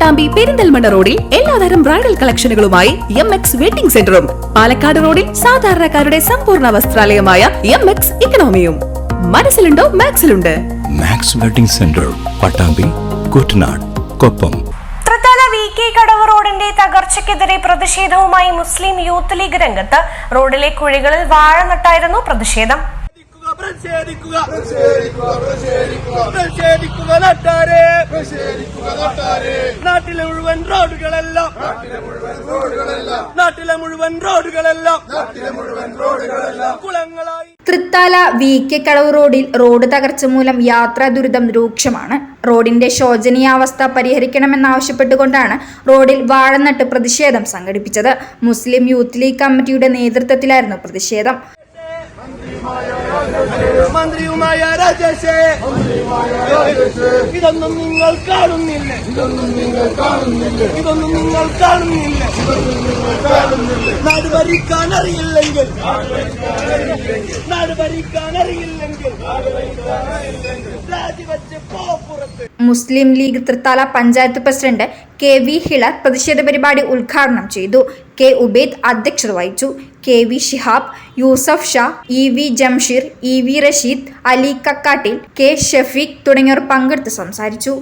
പട്ടാമ്പി പെരിന്തൽമണ്ണ റോഡിൽ എല്ലാതരം ബ്രൈഡൽ കളക്ഷനുകളുമായി എം എക്സ് വെഡിംഗ് സെന്ററും. പാലക്കാട് റോഡിൽ സാധാരണക്കാരുടെ സമ്പൂർണ വസ്ത്രാലയമായ എം എക്സ് ഇക്കണോമിയും മനസ്സിലുണ്ടോ? മാക്സിലുണ്ട്. Max wedding centre Pattambi Kuttanad Koppam. Thrithala V K കടവ് റോഡിന്റെ തകർച്ചയ്ക്കെതിരെ പ്രതിഷേധവുമായി മുസ്ലിം യൂത്ത് ലീഗ് രംഗത്ത് റോഡിലെ കുഴികളിൽ വാഴ നട്ടായിരുന്നു പ്രതിഷേധം. പ്രതിഷേധിക്കുക. പ്രതിഷേധിക്കുക നാട്ടാരെ. നാട്ടിലെ മുഴുവൻ റോഡുകളെല്ലാം. നാട്ടിലെ മുഴുവൻ റോഡുകളെല്ലാം. കുളങ്ങളായി. തൃത്താല വി കെ കളവ് റോഡിൽ റോഡ് തകർച്ച മൂലം യാത്രാ ദുരിതം രൂക്ഷമാണ്. റോഡിന്റെ ശോചനീയാവസ്ഥ പരിഹരിക്കണമെന്നാവശ്യപ്പെട്ടുകൊണ്ടാണ് റോഡിൽ വാഴനട്ട് പ്രതിഷേധം സംഘടിപ്പിച്ചത്. മുസ്ലിം യൂത്ത് ലീഗ് കമ്മിറ്റിയുടെ നേതൃത്വത്തിലായിരുന്നു പ്രതിഷേധം. മന്ത്രിയുമായ രാജേഷേ. ഇതൊന്നും നിങ്ങൾ കാണുന്നില്ല. ഇതൊന്നും നിങ്ങൾ കാണുന്നില്ല. ഇതൊന്നും നിങ്ങൾ കാണുന്നില്ല നാട് ഭരിക്കാൻ അറിയില്ലെങ്കിൽ. നാട് ഭരിക്കാൻ അറിയില്ലെങ്കിൽ രാജിവെച്ച് Muslim League Thrithala panchayat president K V Hilar പ്രതിഷേധ പരിപാടി ഉദ്ഘാടനം ചെയ്തു. കെ ഉബേദ് അധ്യക്ഷത വഹിച്ചു. K V Shihab Yusuf Shah E V Jamsheer E V Rasheed Ali Kakkattil K Shafeeq തുടങ്ങിയവർ പങ്കെടുത്ത് സംസാരിച്ചു.